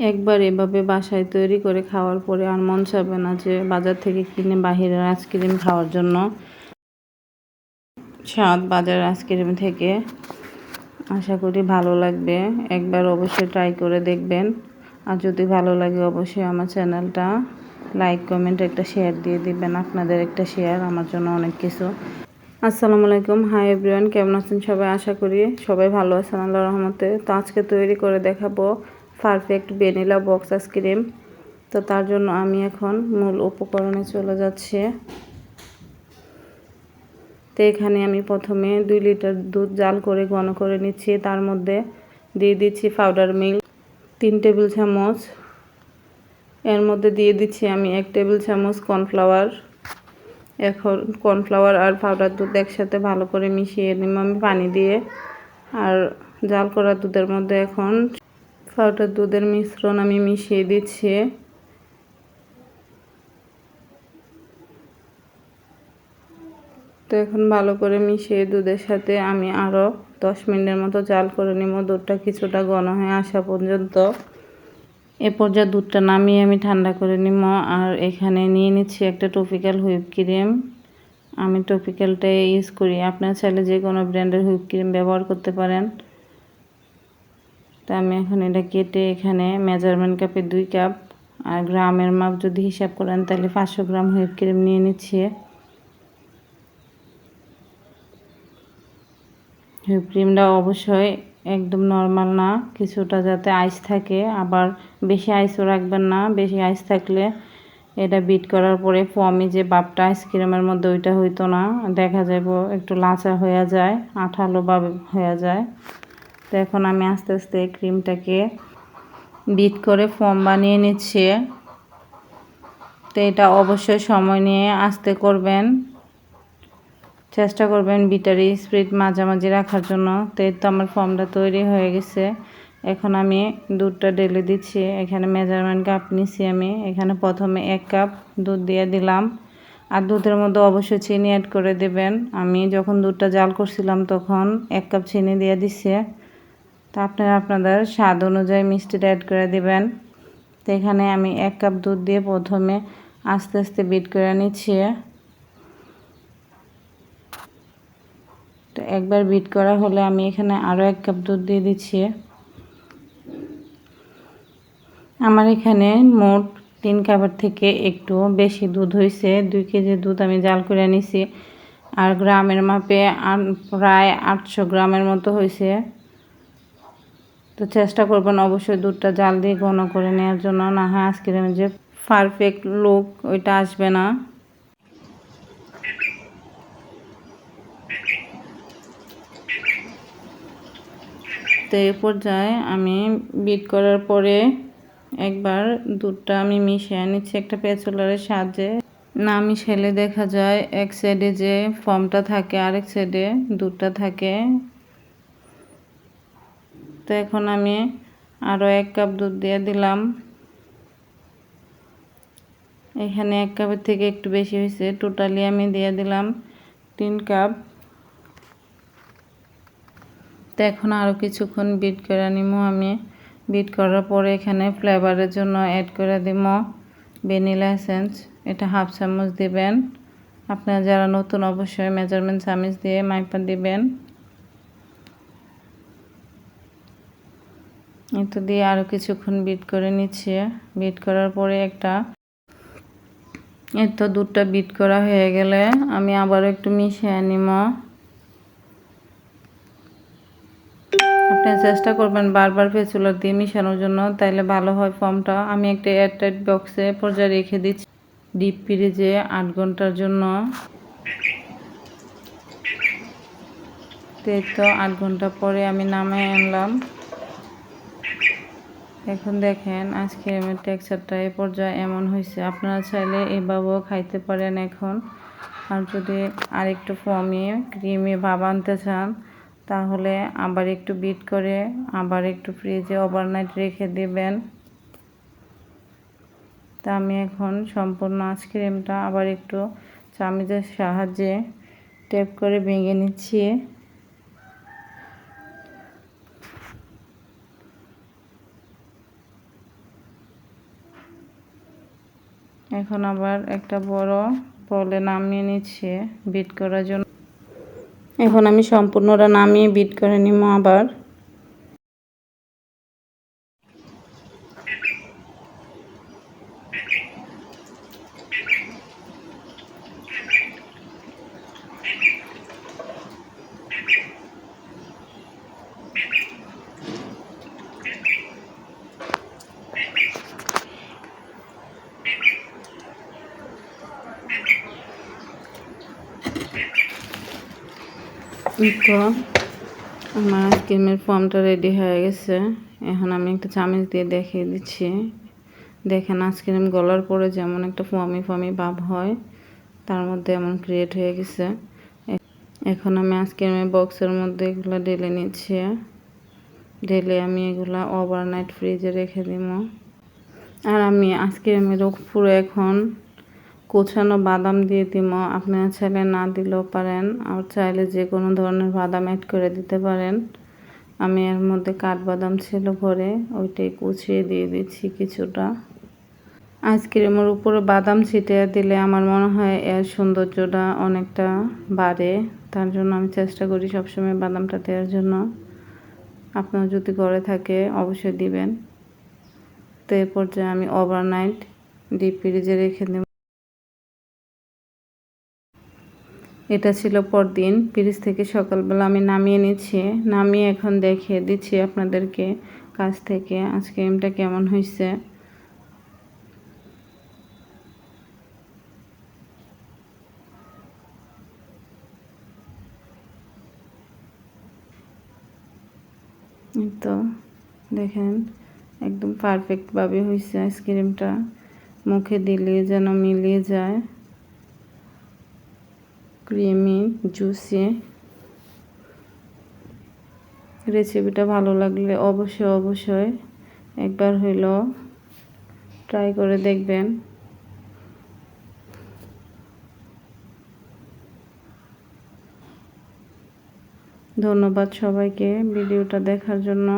একবার এভাবে বাসায় তৈরি করে খাওয়ার পরে আর মন চাবে না যে বাজার থেকে কিনে বাহিরের আইসক্রিম খাওয়ার জন্য। স্বাদ বাজার আইসক্রিম থেকে। আশা করি ভালো লাগবে। একবার অবশ্যই ট্রাই করে দেখবেন। আর যদি ভালো লাগে অবশ্যই আমার চ্যানেলটা লাইক কমেন্ট একটা শেয়ার দিয়ে দিবেন। আপনাদের একটা শেয়ার আমার জন্য অনেক কিছু। আসসালামু আলাইকুম। হাই এভরিওয়ান কেমন আছেন সবাই? আশা করি সবাই ভালো আছেন আল্লাহ রহমতে। তো আজকে তৈরি করে দেখাবো পারফেক্ট ভ্যানিলা বক্স আইসক্রিম। তো তার জন্য আমি এখন মূল উপকরণে চলে যাচ্ছি। তো এখানে আমি প্রথমে দুই লিটার দুধ জাল করে ঘন করে নিচ্ছি। তার মধ্যে দিয়ে দিচ্ছি পাউডার মিল্ক তিন টেবিল চামচ। এর মধ্যে দিয়ে দিচ্ছি আমি এক টেবিল চামচ কর্নফ্লাওয়ার এখন কর্নফ্লাওয়ার আর পাউডার দুধ একসাথে ভালো করে মিশিয়ে নিব আমি পানি দিয়ে। আর জাল করা দুধের মধ্যে এখন পাউডার দুধের মিশ্রণ আমি মিশিয়ে দিচ্ছি। তো এখন ভালো করে মিশিয়ে দুধের সাথে আমি আরও দশ মিনিটের মতো জাল করে নিব। দুধটা কিছুটা ঘন হয়ে আসা পর্যন্ত। এ পর্যায়ে দুধটা নামিয়ে আমি ঠান্ডা করে নিব। আর এখানে নিয়ে নিচ্ছি একটা টপিক্যাল হুইপ ক্রিম। আমি টপিক্যালটা ইউজ করি। আপনার চাইলে যে কোনো ব্র্যান্ডের হুইপ ক্রিম ব্যবহার করতে পারেন। তো আমি এখন এটা কেটে এখানে মেজারমেন্ট কাপে দুই কাপ আর গ্রামের মাপ যদি হিসাব করেন তাহলে পাঁচশো গ্রাম হুইপ ক্রিম নিয়ে নিচ্ছি। হুইপ ক্রিমটা অবশ্যই একদম নর্মাল না, কিছুটা যাতে আইস থাকে, আবার বেশি আইসও রাখবেন না, বেশি আইস থাকলে এটা বিট করার পরে ফমি যে বাপটা আইসক্রিমের মধ্যে ওইটা হইতো না, দেখা যাব একটু লাচা হয়ে যায়, আঠালো বা হয়ে যায়। তো এখন আমি আস্তে আস্তে ক্রিমটাকে বিট করে ফর্ম বানিয়ে নিচ্ছি। তো এটা অবশ্যই সময় নিয়ে আস্তে করবেন। চেষ্টা করবেন বিটারি স্প্রিট মাঝামাঝি রাখার জন্য। তো তো আমার ফর্মটা তৈরি হয়ে গেছে। এখন আমি দুধটা ঢেলে দিচ্ছি। এখানে মেজারমেন্ট কাপ নিচ্ছি আমি। এখানে প্রথমে এক কাপ দুধ দিয়ে দিলাম। আর দুধের মধ্যে অবশ্যই চিনি অ্যাড করে দেবেন। আমি যখন দুধটা জাল করছিলাম তখন এক কাপ চিনি দিয়ে দিচ্ছে তো আপনারা আপনাদের স্বাদ অনুযায়ী মিষ্টিটা অ্যাড করে দিবেন। তো এখানে আমি এক কাপ দুধ দিয়ে প্রথমে আস্তে আস্তে বিট করে নিচ্ছি। তো একবার বিট করা হলে আমি এখানে আরও এক কাপ দুধ দিয়ে দিচ্ছি। আমার এখানে মোট তিন কাপের থেকে একটু বেশি দুধ হয়েছে দুই কেজি দুধ আমি জাল করে নিছি। আর গ্রামের মাপে প্রায় আটশো গ্রামের মতো হয়েছে তো চেষ্টা করবেন অবশ্যই দুধটা জাল দিয়ে ঘন করে নেওয়ার জন্য। না হয় আইসক্রিমের যে পারফেক্ট লুক ওইটা আসবে না। তো এ পর্যায়ে আমি বিট করার পরে একবার দুধটা আমি মিশিয়ে নিচ্ছি একটা পেঁচুলারের সাহায্যে। না মিশাইলে দেখা যায় এক সাইডে যে ফর্মটা থাকে, আরেক সাইডে দুধটা থাকে। তো এখন আমি আরও এক কাপ দুধ দিয়ে দিলাম। এখানে এক কাপের থেকে একটু বেশি হয়েছে। টোটালি আমি দিয়ে দিলাম তিন কাপ। তো এখন আরও কিছুক্ষণ বিট করে নিব আমি। বিট করার পরে এখানে ফ্লেভারের জন্য অ্যাড করে দিব ভ্যানিলা এসেন্স এটা হাফ চামচ দিবেন। আপনারা যারা নতুন অবশ্যই মেজারমেন্ট চামচ দিয়ে মাইপা দিবেন। এতো দিয়ে আরও কিছুক্ষণ বিট করে নিচ্ছে। বিট করার পরে একটা, এত দুধটা বিট করা হয়ে গেলে আমি আবারও একটু মিশিয়ে নিব। আপনি চেষ্টা করবেন বারবার ফেসুলার দিয়ে মিশানোর জন্য, তাইলে ভালো হয় ফর্মটা আমি একটা এয়ারটাইট বক্সে পর্যায়ে রেখে দিচ্ছি ডিপ ফ্রিজে আট ঘণ্টার জন্য। তো আট ঘণ্টা পরে আমি নামে আনলাম। এখন দেখেন আজকে আমার টেক্সচারটা এ পর্যায়ে এমন হয়েছে আপনারা চাইলে এভাবেও খাইতে পারেন এখন। আর যদি আরেকটু ফমিয়ে ক্রিমে ভাব আনতে চান, তাহলে আবার একটু বিট করে, আবার একটু ফ্রিজে ওভারনাইট রেখে দেবেন। তা আমি এখন সম্পূর্ণ আইসক্রিমটা আবার একটু চামিচের সাহায্যে টেপ করে ভেঙে নিচ্ছি। এখন আবার একটা বড় বলে নামিয়ে নিচ্ছে বিট করার জন্য। এখন আমি সম্পূর্ণটা নামিয়ে বিট করে নিব আবার। তো আমার আইসক্রিমের ফর্মটা রেডি হয়ে গেছে। এখন আমি একটা চামচ দিয়ে দেখিয়ে দিচ্ছি। দেখেন, আইসক্রিম গলার পরে যেমন একটা ফমি ফমি ভাব হয়, তার মধ্যে এমন ক্রিয়েট হয়ে গেছে। এখন আমি আইসক্রিমের বক্সের মধ্যে এগুলো ঢেলে নিচ্ছি। ঢেলে আমি এগুলা ওভারনাইট ফ্রিজে রেখে দিব। আর আমি আইসক্রিমের পুরো এখন কোচানো বাদাম দিয়ে দিব। আপনারা চাইলে না দিলেও পারেন। আর চাইলে যে কোনো ধরনের বাদাম অ্যাড করে দিতে পারেন। আমি এর মধ্যে কাঠবাদাম ছিল ভরে ওইটাই কুচিয়ে দিয়ে দিচ্ছি কিছুটা। আইসক্রিমের উপরে বাদাম ছিটিয়ে দিলে আমার মনে হয় এর সৌন্দর্যটা অনেকটা বাড়ে। তার জন্য আমি চেষ্টা করি সবসময় বাদামটা দেওয়ার জন্য। আপনার যদি ঘরে থাকে অবশ্যই দিবেন। তো এ পর্যায়ে আমি ওভারনাইট ডিপ ফ্রিজে রেখে দেব। এটা ছিল পরদিন ফ্রিজ থেকে সকালবেলা আমি নামিয়ে নিচ্ছি। নামিয়ে এখন দেখিয়ে দিচ্ছি আপনাদেরকে কাছ থেকে আইসক্রিমটা কেমন হয়েছে তো দেখেন, একদম পারফেক্টভাবে হয়েছে আইসক্রিমটা। মুখে দিলে যেন মিলিয়ে যায়। Creamy, juicy. রেসিপিটা ভালো লাগলে অবশ্যই অবশ্যই একবার হইল ট্রাই করে দেখবেন। ধন্যবাদ সবাইকে ভিডিওটা দেখার জন্য।